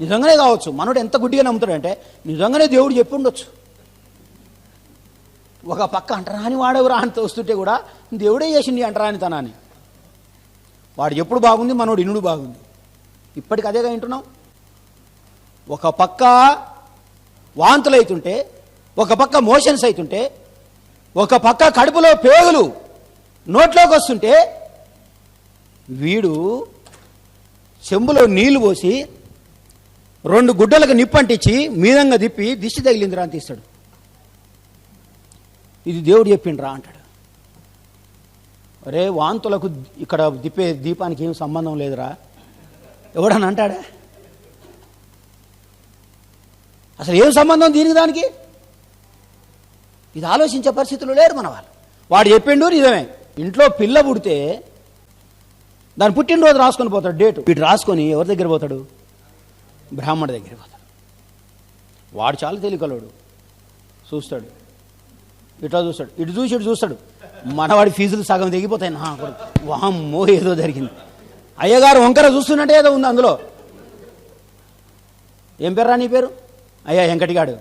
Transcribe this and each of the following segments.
నిజంగానే కావచ్చు. మనోడు ఎంత గుడ్డిగా నమ్ముతాడంటే నిజంగానే దేవుడు చెప్పి ఉండొచ్చు ఒక పక్క అంటరాని వాడెవరా అని తోస్తుంటే కూడా దేవుడే చేసింది అంటరాని తనాన్ని వాడు ఎప్పుడు బాగుంది మనోడు ఇనుడు బాగుంది. ఇప్పటికి అదేగా వింటున్నాం? ఒక పక్క వాంతులు అవుతుంటే ఒక పక్క మోషన్స్ అవుతుంటే ఒక పక్క కడుపులో పేగులు నోట్లోకి వస్తుంటే వీడు చెంబులో నీళ్ళు పోసి రెండు గుడ్డలకు నిప్పంటించి మీదంగా తిప్పి దిష్టి తగిలిందిరా అని తీస్తాడు. ఇది దేవుడు చెప్పిండ్రా అంటాడు. అరే వాంతులకు ఇక్కడ దిప్పే దీపానికి ఏం సంబంధం లేదురా? ఎవడని అంటాడా? అసలు ఏం సంబంధం దీనికి దానికి? ఇది ఆలోచించే పరిస్థితులు లేరు మన వాళ్ళు. వాడు చెప్పిండు నిజమే ఇంట్లో పిల్ల పుడితే దాని పుట్టినరోజు రాసుకొని పోతాడు డేటు. వీడు రాసుకొని ఎవరి దగ్గర పోతాడు? బ్రాహ్మణ దగ్గర పోతాడు. వాడు చాలా తెలియకలోడు చూస్తాడు. ఇట్లా చూస్తాడు. ఇటు చూసి ఇటు చూస్తాడు. మనవాడి ఫీజులు సగం దిగిపోతాయి నా కొడుకు. వామ్మో ఏదో జరిగింది. అయ్యగారు వంకర చూస్తున్నట్టే ఏదో ఉంది అందులో. ఏం పేర్రా నీ పేరు? అయ్యా వెంకటిగాడు.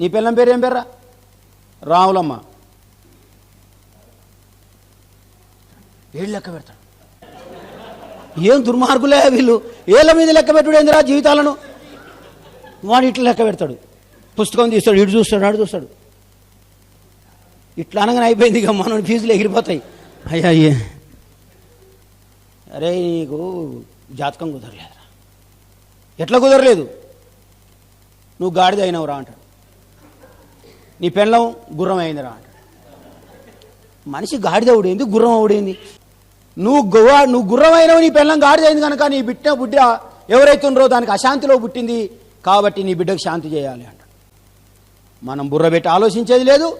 నీ పిల్లం పేరు ఏం పేర్రా? రాములమ్మ ఏళ్ళు లెక్క పెడతాడు. ఏం దుర్మార్గులే వీళ్ళు? ఏళ్ళ మీద లెక్క పెట్టుడు ఏందిరా జీవితాలను? వాడు ఇట్లా లెక్క పెడతాడు. పుస్తకం తీస్తాడు ఇటు చూస్తాడు అటు చూస్తాడు. ఇట్లా అనగానే అయిపోయింది ఇక మనం ఫీజులు ఎగిరిపోతాయి. అయ్యా అయ్యే. అరే నీకు జాతకం కుదరలేదురా. ఎట్లా కుదరలేదు? నువ్వు గాడిద అయినవురా అంటాడు. నీ పెళ్ళం గుర్రం అయిందిరా అంటాడు. మనిషి గాడిద అవుడేంది గుర్రం అవుడేంది నువ్వు గువ నువ్వు గుర్రమైనవి నీ పెళ్ళం గాడిదైంది కనుక నీ బిడ్డ బుడ్డ ఎవరైతుండ్రో దానికి అశాంతిలో పుట్టింది. కాబట్టి నీ బిడ్డకు శాంతి చేయాలి అంటాడు. మనం బుర్రబెట్టి ఆలోచించేది లేదు.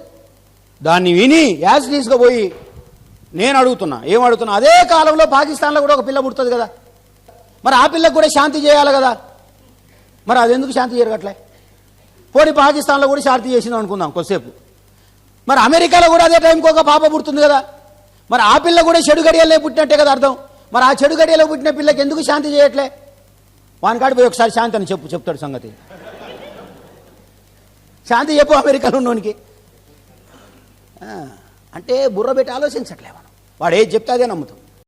దాన్ని విని యాజ్ తీసుకుపోయి నేను అడుగుతున్నా ఏం అడుగుతున్నా? అదే కాలంలో పాకిస్తాన్లో కూడా ఒక పిల్ల పుడుతుంది కదా. మరి ఆ పిల్లకు కూడా శాంతి చేయాలి కదా. మరి అది ఎందుకు శాంతి జరగట్లే? పోనీ పాకిస్తాన్లో కూడా శాంతి చేసింది అనుకుందాం కొద్దిసేపు. మరి అమెరికాలో కూడా అదే టైంకి ఒక పాప పుడుతుంది కదా. మరి ఆ పిల్ల కూడా చెడు గడియలే పుట్టినట్టే కదా అర్థం. మరి ఆ చెడు గడియలో పుట్టిన పిల్లకి ఎందుకు శాంతి చేయట్లే? వానికాడు పోయి ఒకసారి శాంతి అని చెప్పు చెప్తాడు సంగతి. శాంతి చెప్పు అమెరికాలో ఉన్నోనికి. అంటే బుర్ర పెట్టి ఆలోచించట్లే మనం. వాడు ఏది చెప్తే అదే నమ్ముతాం.